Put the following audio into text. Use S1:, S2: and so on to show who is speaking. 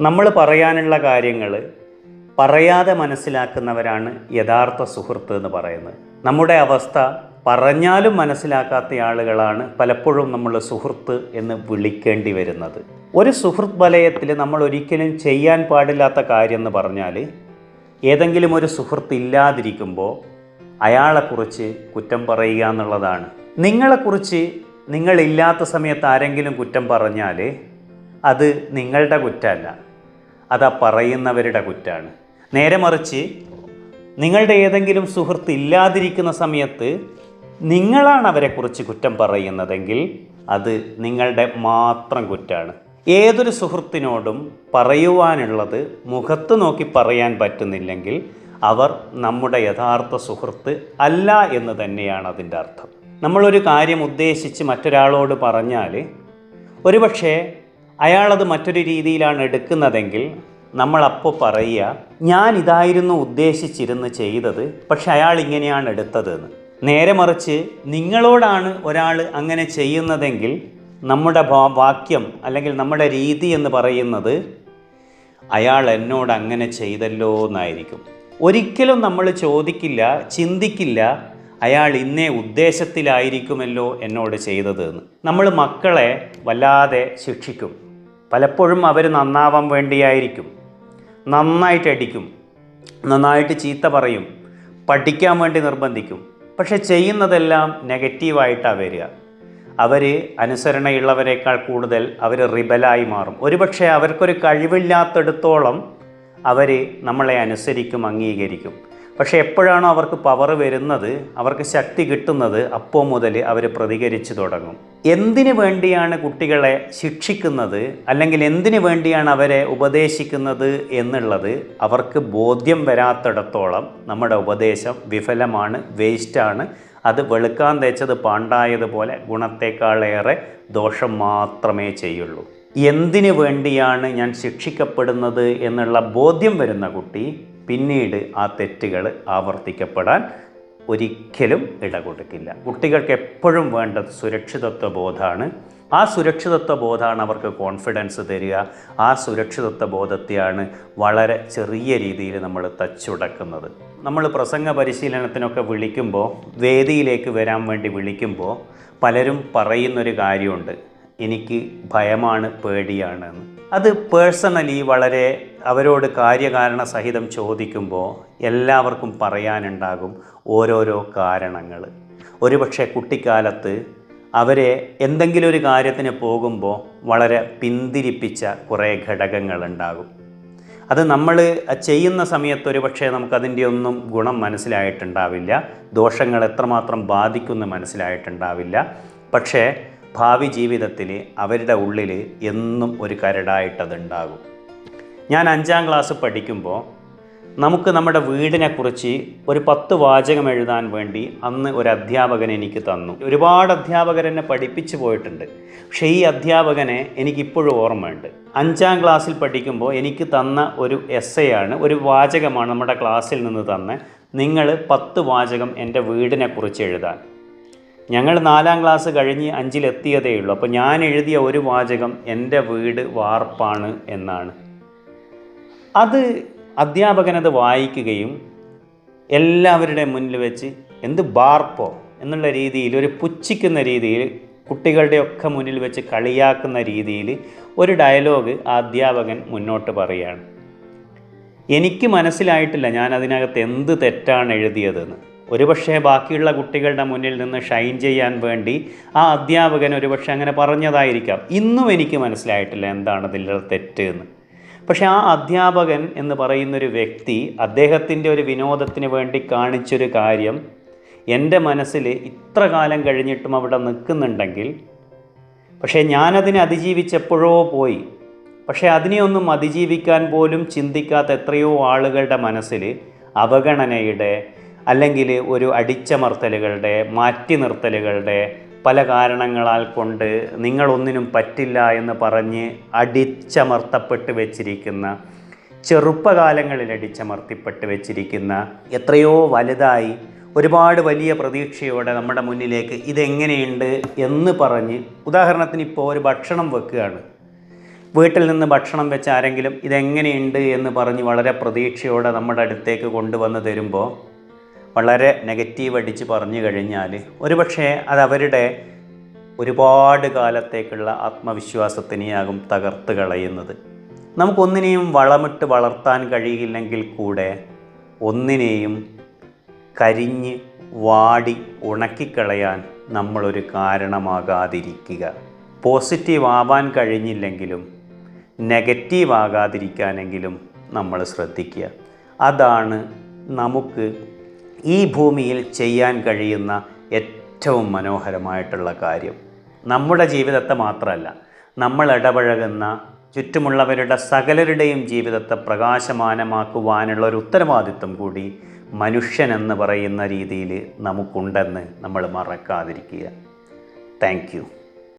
S1: നമ്മൾ പറയാനുള്ള കാര്യങ്ങൾ പറയാതെ മനസ്സിലാക്കുന്നവരാണ് യഥാർത്ഥ സുഹൃത്ത് എന്ന് പറയുന്നത്. നമ്മുടെ അവസ്ഥ പറഞ്ഞാലും മനസ്സിലാക്കാത്ത ആളുകളാണ് പലപ്പോഴും നമ്മൾ സുഹൃത്ത് എന്ന് വിളിക്കേണ്ടി വരുന്നത്. ഒരു സുഹൃത്ത് വലയത്തിൽ നമ്മൾ ഒരിക്കലും ചെയ്യാൻ പാടില്ലാത്ത കാര്യം എന്ന് പറഞ്ഞാൽ ഏതെങ്കിലും ഒരു സുഹൃത്ത് ഇല്ലാതിരിക്കുമ്പോൾ അയാളെക്കുറിച്ച് കുറ്റം പറയുക എന്നുള്ളതാണ്. നിങ്ങളെക്കുറിച്ച് നിങ്ങളില്ലാത്ത സമയത്ത് ആരെങ്കിലും കുറ്റം പറഞ്ഞാൽ അത് നിങ്ങളുടെ കുറ്റമല്ല. അത് പറയുന്നവരുടെ കുറ്റാണ്. നേരെ മറിച്ച് നിങ്ങളുടെ ഏതെങ്കിലും സുഹൃത്ത് ഇല്ലാതിരിക്കുന്ന സമയത്ത് നിങ്ങളാണ് അവരെക്കുറിച്ച് കുറ്റം പറയുന്നതെങ്കിൽ അത് നിങ്ങളുടെ മാത്രം കുറ്റാണ്. ഏതൊരു സുഹൃത്തിനോടും പറയുവാനുള്ളത് മുഖത്ത് നോക്കി പറയാൻ പറ്റുന്നില്ലെങ്കിൽ അവർ നമ്മുടെ യഥാർത്ഥ സുഹൃത്ത് അല്ല എന്ന് തന്നെയാണ് അതിന്റെ അർത്ഥം. നമ്മളൊരു കാര്യം ഉദ്ദേശിച്ച് മറ്റൊരാളോട് പറഞ്ഞാൽ ഒരുപക്ഷെ അയാളത് മറ്റൊരു രീതിയിലാണ് എടുക്കുന്നതെങ്കിൽ നമ്മളപ്പോൾ പറയുക ഞാൻ ഇതായിരുന്നു ഉദ്ദേശിച്ചിരുന്ന് ചെയ്തത് പക്ഷെ അയാൾ ഇങ്ങനെയാണ് എടുത്തതെന്ന്. നേരെ മറിച്ച് നിങ്ങളോടാണ് ഒരാൾ അങ്ങനെ ചെയ്യുന്നതെങ്കിൽ നമ്മുടെ വാക്യം അല്ലെങ്കിൽ നമ്മുടെ രീതി എന്ന് പറയുന്നത് അയാൾ എന്നോട് അങ്ങനെ ചെയ്തല്ലോ എന്നായിരിക്കും ഒരിക്കലും നമ്മൾ ചോദിക്കില്ല ചിന്തിക്കില്ല അയാൾ ഇന്നേ ഉദ്ദേശത്തിലായിരിക്കുമല്ലോ എന്നോട് ചെയ്തത് എന്ന് നമ്മൾ മക്കളെ വല്ലാതെ ശിക്ഷിക്കും. പലപ്പോഴും അവർ നന്നാവാൻ വേണ്ടിയായിരിക്കും. നന്നായിട്ട് അടിക്കും. നന്നായിട്ട് ചീത്ത പറയും. പഠിക്കാൻ വേണ്ടി നിർബന്ധിക്കും. പക്ഷെ ചെയ്യുന്നതെല്ലാം നെഗറ്റീവായിട്ടാണ് വരിക. അവർ അനുസരണയുള്ളവരെക്കാൾ കൂടുതൽ അവർ റിബലായി മാറും. ഒരുപക്ഷെ അവർക്കൊരു കഴിവില്ലാത്തടത്തോളം അവർ നമ്മളെ അനുസരിക്കും അംഗീകരിക്കും. പക്ഷെ എപ്പോഴാണോ അവർക്ക് പവർ വരുന്നത് അവർക്ക് ശക്തി കിട്ടുന്നത് അപ്പോൾ മുതൽ അവർ പ്രതികരിച്ചു തുടങ്ങും. എന്തിനു വേണ്ടിയാണ് കുട്ടികളെ ശിക്ഷിക്കുന്നത് അല്ലെങ്കിൽ എന്തിനു വേണ്ടിയാണ് അവരെ ഉപദേശിക്കുന്നത് എന്നുള്ളത് അവർക്ക് ബോധ്യം വരാത്തിടത്തോളം നമ്മുടെ ഉപദേശം വിഫലമാണ് വേസ്റ്റാണ്. അത് വെളുക്കാൻ തേച്ചത് പാണ്ടായതുപോലെ ഗുണത്തേക്കാളേറെ ദോഷം മാത്രമേ ചെയ്യുള്ളൂ. എന്തിനു വേണ്ടിയാണ് ഞാൻ ശിക്ഷിക്കപ്പെടുന്നത് എന്നുള്ള ബോധ്യം വരുന്ന കുട്ടി പിന്നീട് ആ തെറ്റുകൾ ആവർത്തിക്കപ്പെടാൻ ഒരിക്കലും ഇട കൊടുക്കില്ല കുട്ടികൾക്ക് എപ്പോഴും വേണ്ടത് സുരക്ഷിതത്വ ബോധമാണ്. ആ സുരക്ഷിതത്വ ബോധമാണ് അവർക്ക് കോൺഫിഡൻസ് തരിക. ആ സുരക്ഷിതത്വ ബോധത്തെയാണ് വളരെ ചെറിയ രീതിയിൽ നമ്മൾ തച്ചുടക്കുന്നത് നമ്മൾ പ്രസംഗ പരിശീലനത്തിനൊക്കെ വിളിക്കുമ്പോൾ വേദിയിലേക്ക് വരാൻ വേണ്ടി വിളിക്കുമ്പോൾ പലരും പറയുന്നൊരു കാര്യമുണ്ട്. എനിക്ക് ഭയമാണ് പേടിയാണ് എന്ന്. അത് പേഴ്സണലി വളരെ അവരോട് കാര്യകാരണ സഹിതം ചോദിക്കുമ്പോൾ എല്ലാവർക്കും പറയാനുണ്ടാകും ഓരോരോ കാരണങ്ങൾ. ഒരുപക്ഷെ കുട്ടിക്കാലത്ത് അവരെ എന്തെങ്കിലും ഒരു കാര്യത്തിന് പോകുമ്പോൾ വളരെ പിന്തിരിപ്പിച്ച കുറേ ഘടകങ്ങളുണ്ടാകും. അത് നമ്മൾ ചെയ്യുന്ന സമയത്ത് ഒരു പക്ഷേ നമുക്കതിന്റെ ഒന്നും ഗുണം മനസ്സിലായിട്ടുണ്ടാവില്ല. ദോഷങ്ങൾ എത്രമാത്രം ബാധിക്കുമെന്ന് മനസ്സിലായിട്ടുണ്ടാവില്ല. പക്ഷേ ഭാവി ജീവിതത്തിൽ അവരുടെ ഉള്ളിൽ എന്നും ഒരു കരടായിട്ടതുണ്ടാകും. ഞാൻ അഞ്ചാം ക്ലാസ് പഠിക്കുമ്പോൾ നമുക്ക് നമ്മുടെ വീടിനെക്കുറിച്ച് ഒരു പത്ത് വാചകം എഴുതാൻ വേണ്ടി അന്ന് ഒരു അധ്യാപകൻ എനിക്ക് തന്നു. ഒരുപാട് അധ്യാപകർ എന്നെ പഠിപ്പിച്ചു പോയിട്ടുണ്ട്. പക്ഷേ ഈ അധ്യാപകനെ എനിക്കിപ്പോഴും ഓർമ്മയുണ്ട്. അഞ്ചാം ക്ലാസ്സിൽ പഠിക്കുമ്പോൾ എനിക്ക് തന്ന ഒരു എസ് ആണ് ഒരു വാചകമാണ് നമ്മുടെ ക്ലാസ്സിൽ നിന്ന് തന്ന നിങ്ങൾ പത്ത് വാചകം എന്റെ വീടിനെക്കുറിച്ച് എഴുതാൻ. ഞങ്ങൾ നാലാം ക്ലാസ് കഴിഞ്ഞ് അഞ്ചിലെത്തിയതേ ഉള്ളൂ. അപ്പോൾ ഞാൻ എഴുതിയ ഒരു വാചകം എന്റെ വീട് വാർപ്പാണ് എന്നാണ്. അത് അധ്യാപകനത് വായിക്കുകയും എല്ലാവരുടെ മുന്നിൽ വെച്ച് എന്ത് ബാർപ്പോ എന്നുള്ള രീതിയിൽ ഒരു പുച്ഛിക്കുന്ന രീതിയിൽ കുട്ടികളുടെയൊക്കെ മുന്നിൽ വെച്ച് കളിയാക്കുന്ന രീതിയിൽ ഒരു ഡയലോഗ് അധ്യാപകൻ മുന്നോട്ട് പറയുകയാണ്. എനിക്ക് മനസ്സിലായിട്ടില്ല ഞാൻ അതിനകത്ത് എന്ത് തെറ്റാണ് എഴുതിയതെന്ന്. ഒരുപക്ഷെ ബാക്കിയുള്ള കുട്ടികളുടെ മുന്നിൽ നിന്ന് ഷൈൻ ചെയ്യാൻ വേണ്ടി ആ അധ്യാപകൻ ഒരുപക്ഷെ അങ്ങനെ പറഞ്ഞതായിരിക്കാം. ഇന്നും എനിക്ക് മനസ്സിലായിട്ടില്ല എന്താണ് ഇതിലുള്ള തെറ്റ് എന്ന്. പക്ഷെ ആ അധ്യാപകൻ എന്ന് പറയുന്നൊരു വ്യക്തി അദ്ദേഹത്തിന്റെ ഒരു വിനോദത്തിന് വേണ്ടി കാണിച്ചൊരു കാര്യം എന്റെ മനസ്സിൽ ഇത്ര കാലം കഴിഞ്ഞിട്ടും അവിടെ നിൽക്കുന്നുണ്ടെങ്കിൽ പക്ഷേ ഞാനതിനെ അതിജീവിച്ചെപ്പോഴോ പോയി. പക്ഷേ അതിനെയൊന്നും അതിജീവിക്കാൻ പോലും ചിന്തിക്കാത്ത എത്രയോ ആളുകളുടെ മനസ്സിൽ അവഗണനയുടെ അല്ലെങ്കിൽ ഒരു അടിച്ചമർത്തലുകളുടെ മാറ്റി നിർത്തലുകളുടെ പല കാരണങ്ങളാൽ കൊണ്ട് നിങ്ങളൊന്നിനും പറ്റില്ല എന്ന് പറഞ്ഞ് അടിച്ചമർത്തപ്പെട്ട് വെച്ചിരിക്കുന്ന ചെറുപ്പകാലങ്ങളിൽ അടിച്ചമർത്തിപ്പെട്ട് വെച്ചിരിക്കുന്ന എത്രയോ വലുതായി ഒരുപാട് വലിയ പ്രതീക്ഷയോടെ നമ്മുടെ മുന്നിലേക്ക് ഇതെങ്ങനെയുണ്ട് എന്ന് പറഞ്ഞ് ഉദാഹരണത്തിന് ഇപ്പോൾ ഒരു ഭക്ഷണം വെക്കുകയാണ്. വീട്ടിൽ നിന്ന് ഭക്ഷണം വെച്ച് ആരെങ്കിലും ഇതെങ്ങനെയുണ്ട് എന്ന് പറഞ്ഞ് വളരെ പ്രതീക്ഷയോടെ നമ്മുടെ അടുത്തേക്ക് കൊണ്ടുവന്ന് തരുമ്പോൾ വളരെ നെഗറ്റീവ് അടിച്ച് പറഞ്ഞു കഴിഞ്ഞാൽ ഒരുപക്ഷെ അത് അവരുടെ ഒരുപാട് കാലത്തേക്കുള്ള ആത്മവിശ്വാസത്തിനെയാകും തകർത്ത് കളയുന്നത്. നമുക്കൊന്നിനെയും വളമിട്ട് വളർത്താൻ കഴിയില്ലെങ്കിൽ കൂടെ ഒന്നിനെയും കരിഞ്ഞ് വാടി ഉണക്കിക്കളയാൻ നമ്മളൊരു കാരണമാകാതിരിക്കുക. പോസിറ്റീവ് ആവാൻ കഴിഞ്ഞില്ലെങ്കിലും നെഗറ്റീവ് ആകാതിരിക്കാനെങ്കിലും നമ്മൾ ശ്രദ്ധിക്കുക. അതാണ് നമുക്ക് ഈ ഭൂമിയിൽ ചെയ്യാൻ കഴിയുന്ന ഏറ്റവും മനോഹരമായിട്ടുള്ള കാര്യം നമ്മുടെ ജീവിതത്തെ മാത്രമല്ല നമ്മൾ ഇടപഴകുന്ന ചുറ്റുമുള്ളവരുടെ സകലരുടെയും ജീവിതത്തെ പ്രകാശമാനമാക്കുവാനുള്ള ഒരു ഉത്തരവാദിത്വം കൂടി മനുഷ്യൻ എന്ന് പറയുന്ന രീതിയിൽ നമുക്കുണ്ടെന്ന് നമ്മൾ മറക്കാതിരിക്കുക. താങ്ക്